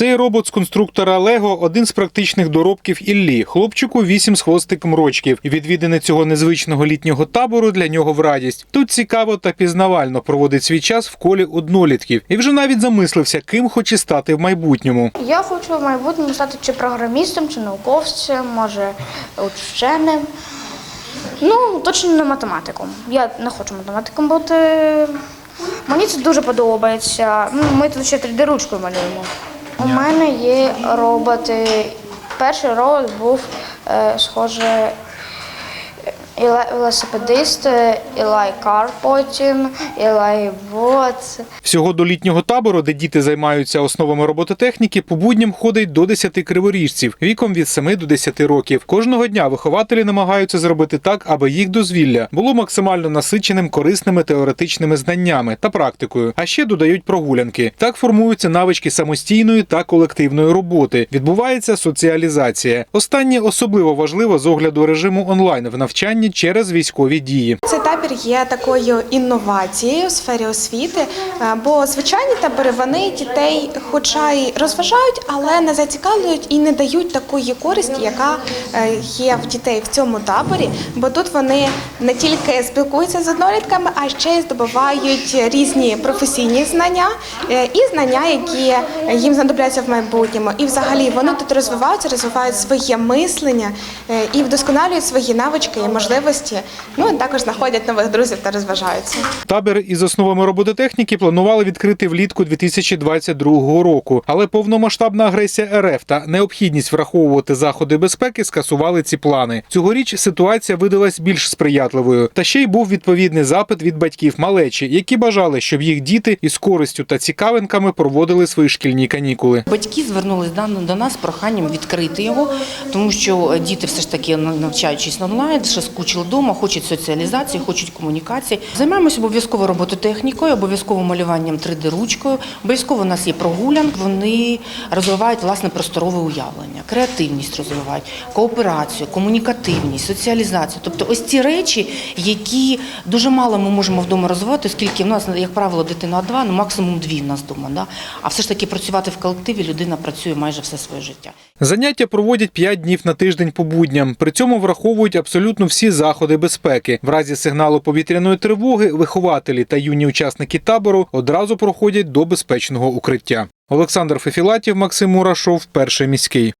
Цей робот з конструктора Лего один з практичних доробків Іллі. Хлопчику вісім з хвостиком рочків. І відвідини цього незвичного літнього табору для нього в радість. Тут цікаво та пізнавально проводить свій час в колі однолітків. І вже навіть замислився, ким хоче стати в майбутньому. Я хочу в майбутньому стати чи програмістом, чи науковцем, може вченим. Ну, точно не математиком. Я не хочу математиком бути. Мені це дуже подобається. Ну, Ми тут ще 3D ручкою малюємо. У мене є роботи. Перший робот був е, схоже Ілай велосипедист, Ілай Кар потім, Ілай Бот. Всього до літнього табору, де діти займаються основами робототехніки, по будням ходить до 10 криворіжців віком від 7 до 10 років. Кожного дня вихователі намагаються зробити так, аби їх дозвілля було максимально насиченим корисними теоретичними знаннями та практикою. А ще додають прогулянки. Так формуються навички самостійної та колективної роботи. Відбувається соціалізація. Останнє особливо важливо з огляду режиму онлайн в навчанні через військові дії. Цей табір є такою інновацією в сфері освіти, е, бо звичайні табори вони дітей, хоча й розважають, але не зацікавлюють і не дають такої користі, яка е, є в дітей в цьому таборі. Бо тут вони не тільки спілкуються з однолітками, а ще й здобувають різні професійні знання е, і знання, які їм знадобляться в майбутньому. І взагалі вони тут розвиваються, розвивають своє мислення і вдосконалюють свої навички і можливості. Ну і також знаходять нових друзів та розважаються. Табір із основами робототехніки планували відкрити влітку 2022 року, але повномасштабна агресія РФ та необхідність враховувати заходи безпеки скасували ці плани. Цьогоріч ситуація видалась більш сприятливою. Та ще й був відповідний запит від батьків малечі, які бажали, щоб їх діти із користю та цікавинками проводили свої шкільні канікули. Батьки звернулись до нас з проханням відкрити його, тому що діти все ж таки навчаючись онлайн, ще скучили вдома, хочуть соціалізації, хочуть комунікації. Займаємося обов'язково робототехнікою, обов'язково малюванням 3D-ручкою. Обов'язково у нас є прогулянки. Вони розвивають власне просторове уявлення, креативність розвивають, кооперацію, комунікативність, соціалізацію. Тобто, ось ці речі, які дуже мало ми можемо вдома розвивати, оскільки в нас, як правило, дитина одна, ну максимум дві в нас вдома. Да? А все ж таки працювати в колективі людина працює майже все своє життя. Заняття проводять 5 днів на тиждень по будням. При цьому враховують абсолютно всі заходи безпеки. В разі сигналу повітряної тривоги вихователі та юні учасники табору одразу проходять до безпечного укриття. Олександр Фефілатів, Максим Мурашов, перший міський.